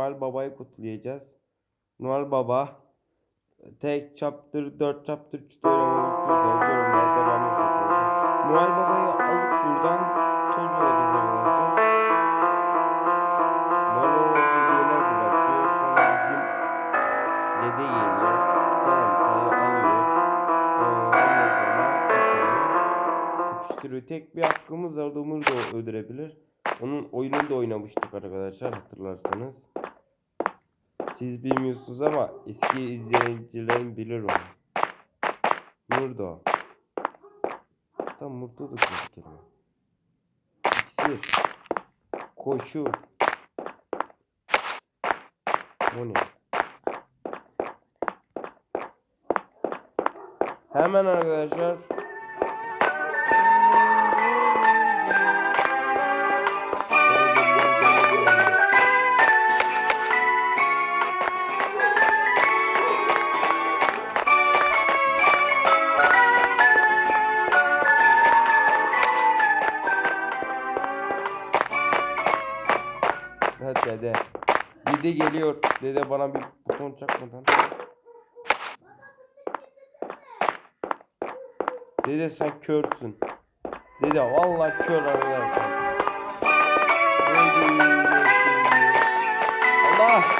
Noel Baba'yı kutlayacağız. Noel Baba tek chapter 4 chapter tutorial'ımız burada. Yorumlarda ben de satacağım. Noel Baba'yı alıp buradan toz vereceğiz arkadaşlar. Noel Baba hediyeler bırakıyor. Sonra dede geliyor. Santa'yı alıyor. Ee, sonra içeriye tıpıştırıyor. Tek bir hakkımız var. Umur da öldürebilir. Onun oyununu da oynamıştık arkadaşlar hatırlarsanız. Siz bilmiyorsunuz ama eski izleyicilerim bilir onu. Murdo. Tam Murdo da kötü kelime. İksir. Koşu. Bu ne? Hemen arkadaşlar dede. Dede geliyor. Dede bana bir buton çakmadan. Dede sen körsün. Dede vallahi kör arkadaşlar. Allah!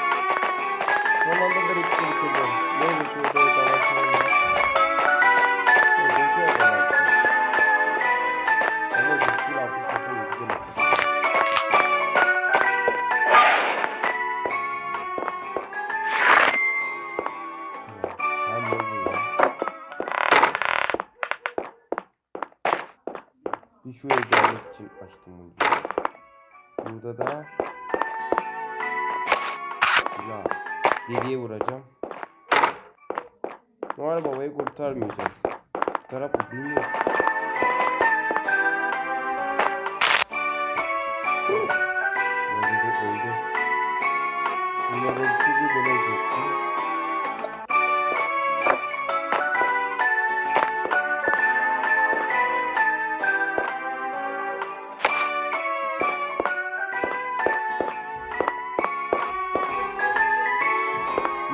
Bir şuraya gelmek için açtım bunu. Burada da silah. Deliye vuracağım. Noel Baba'yı kurtarmayacağız. Taraf bu bilmiyor. Öldü öldü. Yine belki bir gelecekti.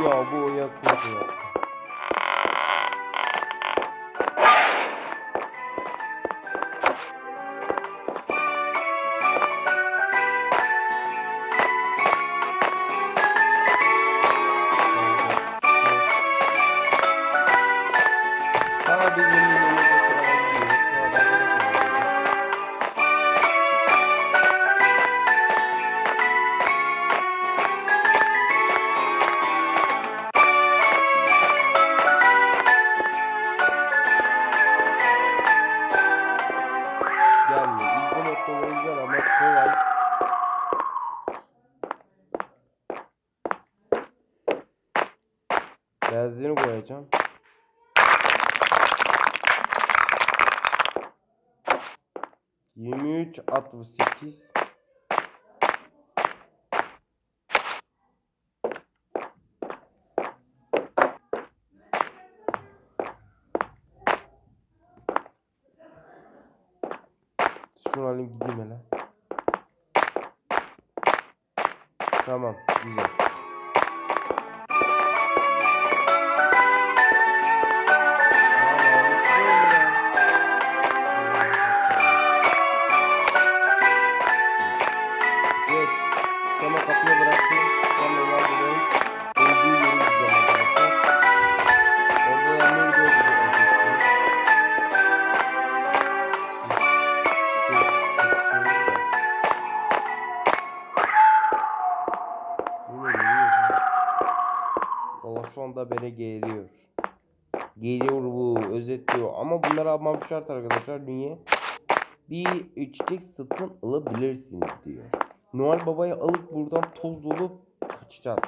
Ya bu ayak kurdu ya. 68 Şunu alayım gideyim hele. Tamam güzel. Şart arkadaşlar niye? Bir içecek satın alabilirsiniz diyor. Noel Baba'yı alıp buradan toz olup kaçacağız.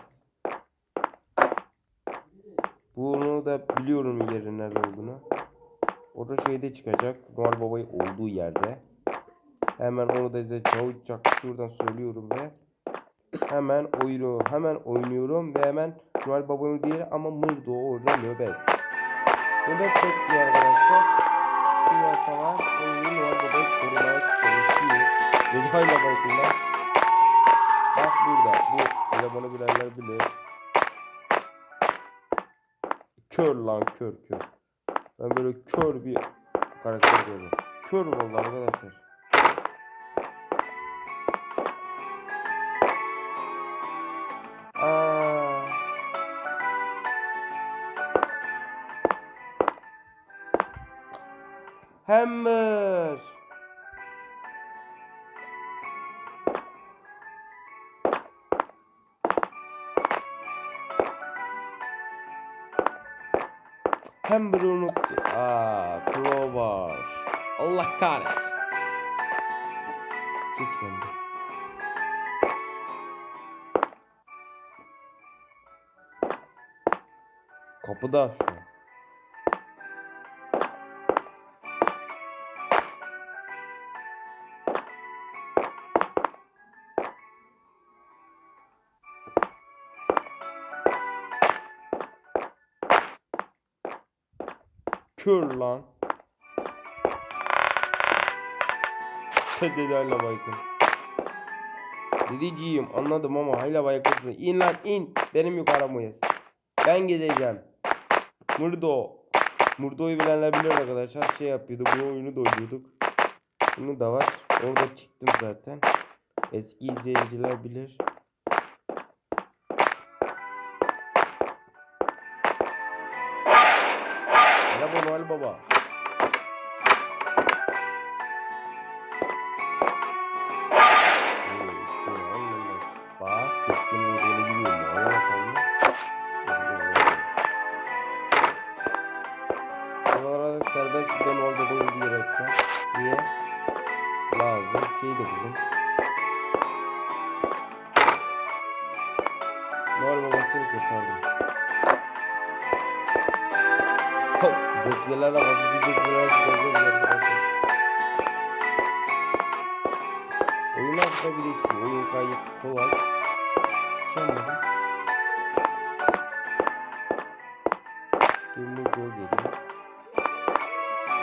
Bunu da biliyorum yerin nerede olduğunu. Orada şeyde çıkacak. Noel Baba'yı olduğu yerde. Hemen onu da size çabucak şuradan söylüyorum ve hemen oyunu hemen oynuyorum ve hemen Noel Baba'nın diğeri ama Mırdo orada nöbet. Nöbet bekliyor arkadaşlar. Şu yasalar oyunu Noel Baba'yı korumaya çalışıyor. Detayla bakın lan. Bak burada. Bu elemanı bilenler bilir. Kör lan kör kör. Ben böyle kör bir karakter gördüm. Kör vallahi arkadaşlar. Hammer. Hammer'ı unuttu. Aa, crowbar. Allah kahretsin. Bende. Kapıda şu Kör lan. Dedelerle baykın. Dedeciğim anladım ama hala baykınsın. İn lan in. Benim yukarımıyız. Ben gideceğim. Murdo. Murdo'yu bilenler bilir arkadaşlar. Şey yapıyordu. Bu oyunu da oynuyorduk. Bunu da var. Orada çıktım zaten. Eski izleyiciler bilir. Merhaba Noel Baba. Oyun aslında bilirsin. Oyun gayet kolay. Çalmadım. Gönlü gol geliyor.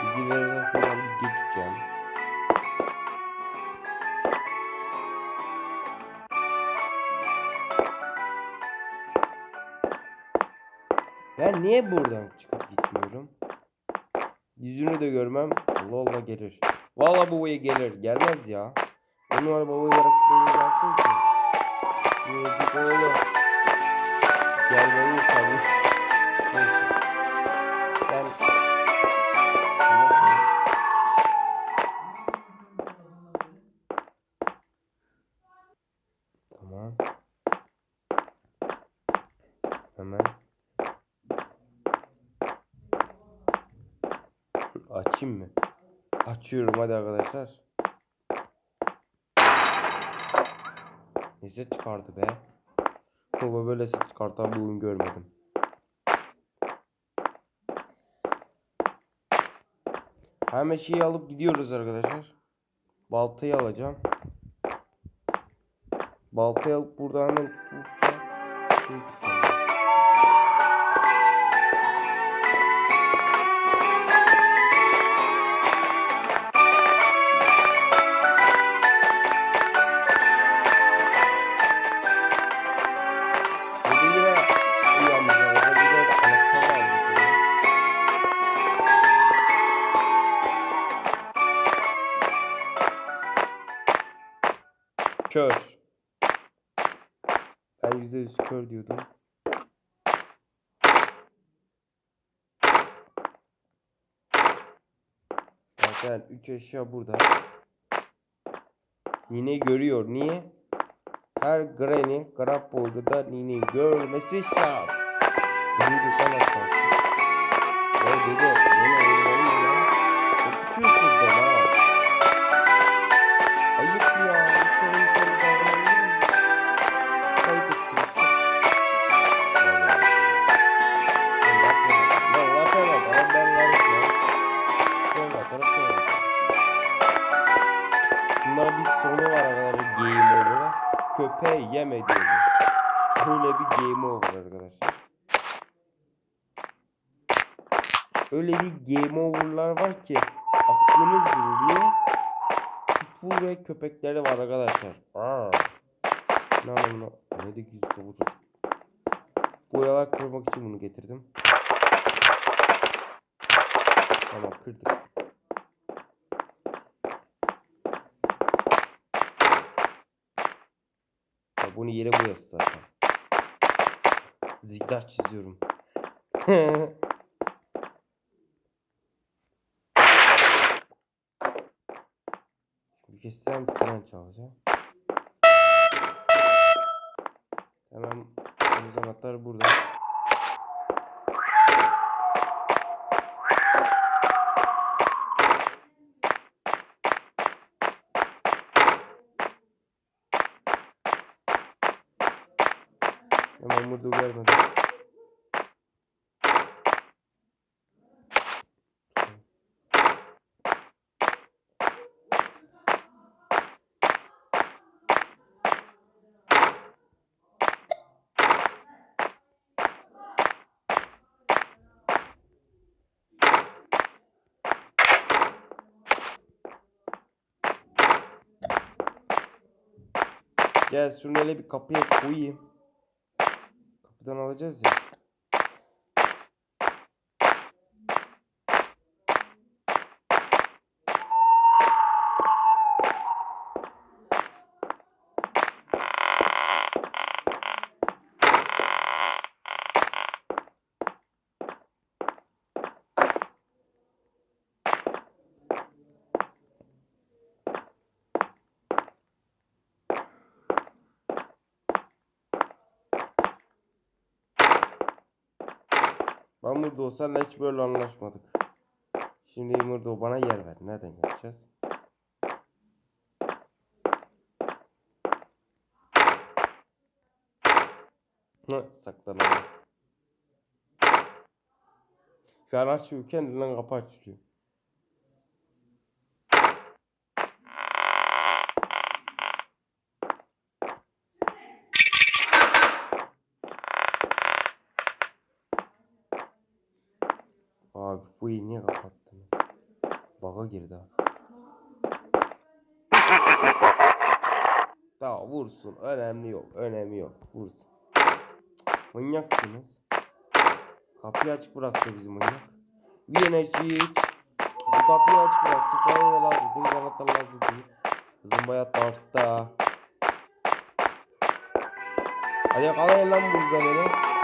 Bizi şuradan bir geçeceğim. Ben niye buradan çıkıp gitmiyorum? Yüzünü de görmem. Allah Allah gelir. Valla babaya gelir. Gelmez ya. Onu var babayı bırakıp böyle gelsin ki. Yolcuk oğlu. Gelmeyi tabii. Neyse. Ben... Tamam. Hemen. Açayım mı? Açıyorum hadi arkadaşlar. Ses çıkardı be? Baba böyle ses çıkartan bir oyun görmedim. Hemen şeyi alıp gidiyoruz arkadaşlar. Baltayı alacağım. Baltayı alıp buradan hemen tutacağım. Kör diyordum. Zaten 3 eşya burada. Nine görüyor. Niye? Her granny grab boyunda Nine'yi görmesi şart. Yeni dükkan açarsın. Ya dede yeni oyunları mı ya? Korkutuyorsunuz beni ha. Köpeği yeme diyorlar. Böyle bir game over arkadaşlar. Öyle bir game over'lar var ki aklınız. Niye? Pitbull ve köpekleri var arkadaşlar. Aa. Ne anlamına? Ne de gizli çabucak. Boyalar kırmak için bunu getirdim. Tamam kırdık. Bunu yere boyası zaten. Zigzag çiziyorum. Şimdi kessem siren çalacağım. Hemen omuz anahtarı burada. Vermedim. Gel öyle bir kapıya koyayım. Kapıdan alacağız ya. Ben burada olsa hiç böyle anlaşmadık. Şimdi burada o bana yer ver. Nereden yapacağız? Hı, saklanalım. Şu an açıyor kendinden kapı açılıyor. Abi bu iyi niye kapattın? Baga girdi ha. Tamam vursun. Önemli yok. Önemi yok. Vursun. Manyaksınız. Kapıyı açık bıraktı bizim manyak. Hiç. Bu kapıyı açık bıraktı. Tane de lazım. Deniz anahtar lazım değil. Kızım bayat da ortada. Hadi yakalayın lan burada beni.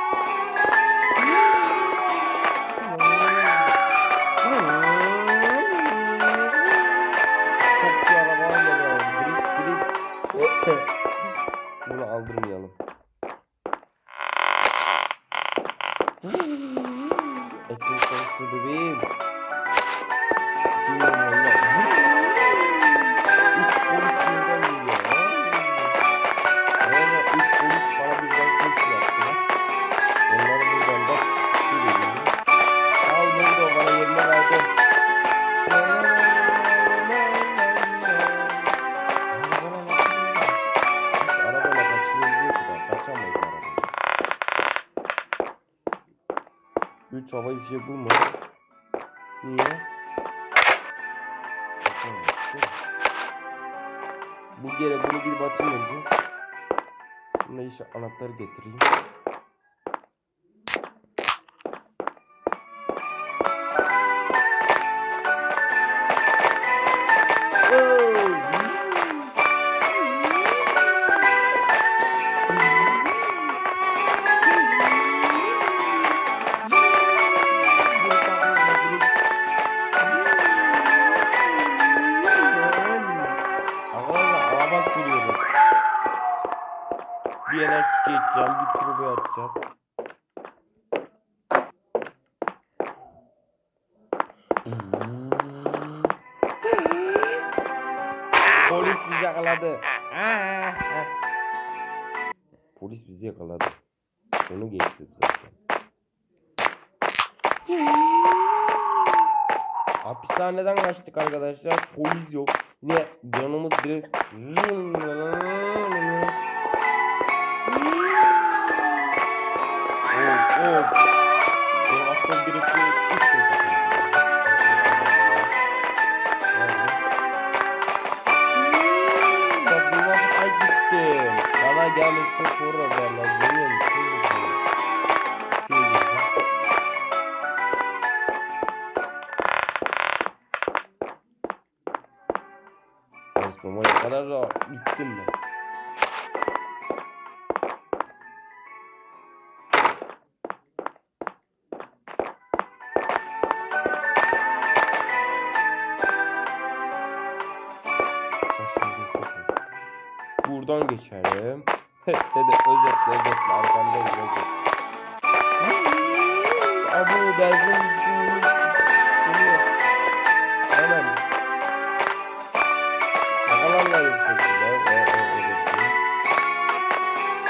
weiter betrieben Polis bizi yakaladı. Onu geçtim zaten. Hapishaneden kaçtık arkadaşlar. Polis yok. Yine canımız direkt Of of. Çalışmamaya kadar da bittim ben. Buradan geçerim. Dede özetle özetle arkandayım özet. Abu benzin suyunu Hemen Yakalarla yükseltiler O o o özetle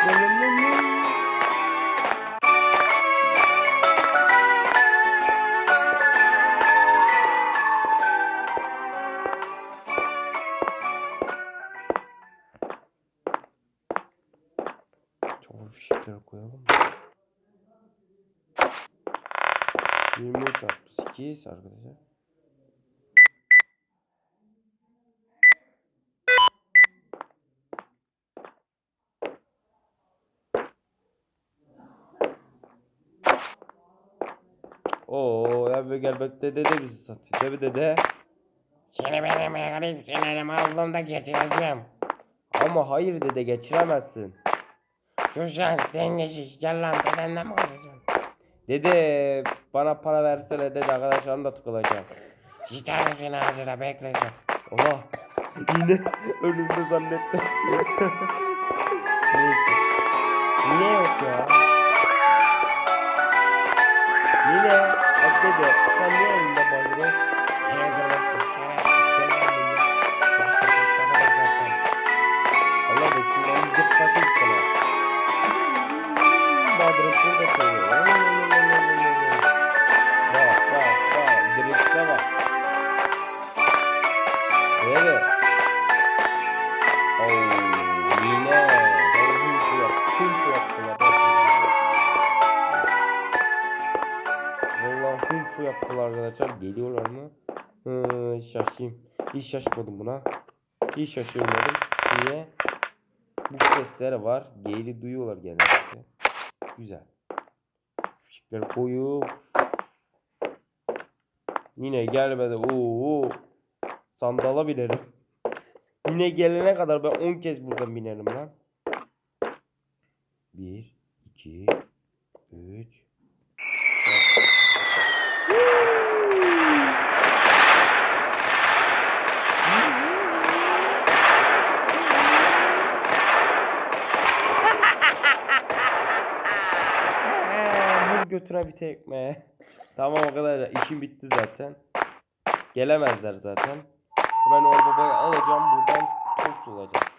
Lım lım lım lım. Çok bir şeyler koyalım mı? 23 68 arkadaşlar. Oo ya be gel bak dede de bizi satıyor. Dede dede. Seni benim garip sinirimi aldığımda geçireceğim. Ama hayır dede geçiremezsin. Sen dengesiz gel lan dedenle mi konuşuyorsun? Dede bana para versene dede arkadaşlarım da tıkılacak. Gitarın ağzına bekle sen. Oha. Yine önümde zannettim. Neyse. Yine yok ya. Yine. Hadi dede sen niye. Yaşlı kuşları da zaten. Allah da şuradan bir bakayım sana. Badırım şurada koyuyor. Hiç şaşmadım buna. Hiç şaşırmadım. Niye? Bu sesler var. Geyli duyuyorlar genellikle. Güzel. Fişekleri koyup Yine gelmedi. Oo. Sandala binerim. Yine gelene kadar ben 10 kez buradan binerim lan. 1 2 3 Götüre bir tekme. Tamam arkadaşlar işim bitti zaten. Gelemezler zaten. Hemen o babayı alacağım buradan tost olacak.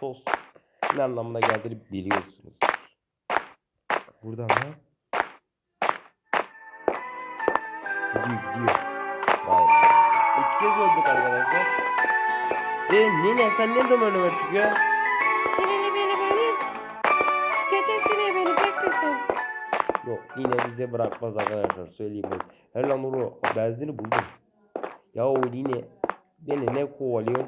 Tost. Ne anlamına geldiğini biliyorsunuz. Buradan mı? Gidiyor gidiyor. Vay. Üç kez öldük arkadaşlar. E Nine sen ne zaman önüme çıkıyor? Sinirli beni beni bekle sen. Yok yine bize bırakmaz arkadaşlar söyleyeyim ben. Her lan onu benzini buldum. Ya o yine beni ne kovalıyor?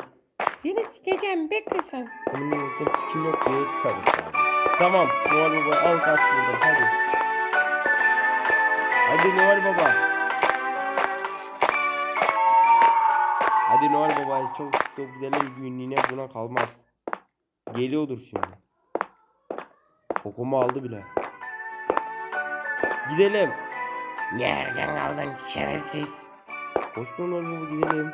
Seni sikeceğim bekle sen. Onun sen sikim yok diye tövbe estağfurullah. Tamam Noel Baba al kaç buradan hadi. Hadi Noel Baba. Hadi Noel Baba çok çok gidelim günlüğüne buna kalmaz. Geliyordur şimdi. Kokumu aldı bile. Gidelim. Nereden kaldın şerefsiz? Lan Noel Baba gidelim.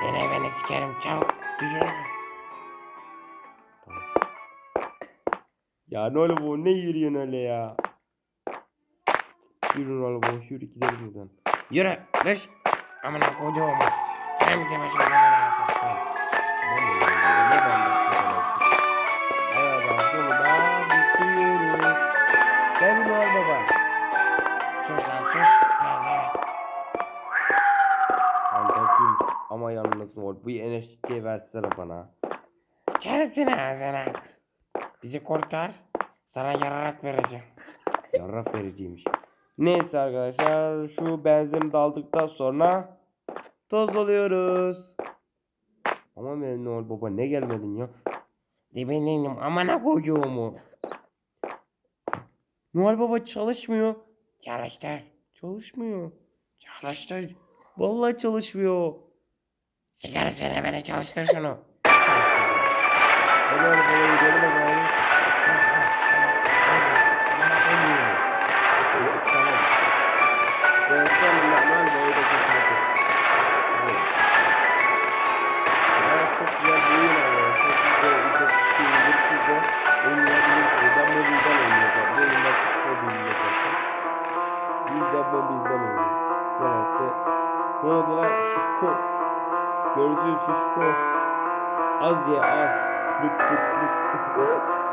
Seni beni sikerim çabuk. Düşün. Ya Noel Baba ne yürüyorsun öyle ya? Yürü Baba yürü gidelim buradan. Yürü düş. Amına koyduğum. Sen bir de başıma ama yalnız Noel. Bu enerjiyi versene bana. Sikerim seni ağzına. Bizi kurtar. Sana yararak vereceğim. Yarrak vereceğimmiş. Neyse arkadaşlar şu benzin daldıktan sonra toz oluyoruz. Ama benim Noel Baba ne gelmedin ya? Dibindeyim amına koyduğumu. Noel Baba çalışmıyor. Çalıştır. Çalışmıyor. Çalıştır. Vallahi çalışmıyor. Sigara seni beni çalıştır şunu. Bunu bunu bunu bunu How's the ass?